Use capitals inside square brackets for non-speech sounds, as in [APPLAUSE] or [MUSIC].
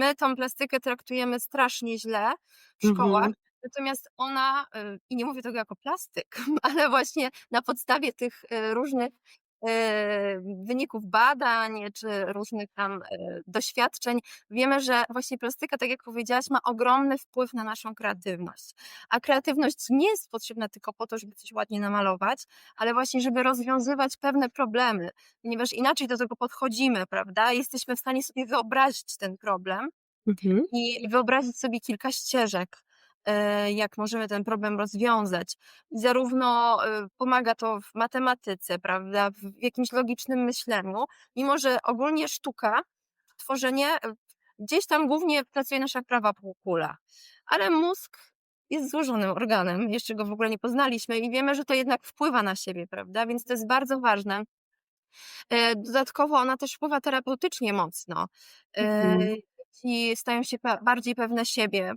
My tą plastykę traktujemy strasznie źle w szkołach, Mhm. natomiast ona, y i nie mówię tego jako plastyk, [LAUGHS] ale właśnie na podstawie tych, y, różnych, wyników badań czy różnych tam, y, doświadczeń wiemy, że właśnie plastyka, tak jak powiedziałaś, ma ogromny wpływ na naszą kreatywność. A kreatywność nie jest potrzebna tylko po to, żeby coś ładnie namalować, ale właśnie, żeby rozwiązywać pewne problemy, ponieważ inaczej do tego podchodzimy, prawda? Jesteśmy w stanie sobie wyobrazić ten problem Mhm. i wyobrazić sobie kilka ścieżek, y, jak możemy ten problem rozwiązać. Zarówno, y, pomaga to w matematyce, prawda, w jakimś logicznym myśleniu, mimo że ogólnie sztuka, tworzenie, y, gdzieś tam głównie pracuje nasza prawa półkula, ale mózg jest złożonym organem, jeszcze go w ogóle nie poznaliśmy i wiemy, że to jednak wpływa na siebie, prawda, więc to jest bardzo ważne. Y, dodatkowo ona też wpływa terapeutycznie mocno. Mhm. Stają się bardziej pewne siebie.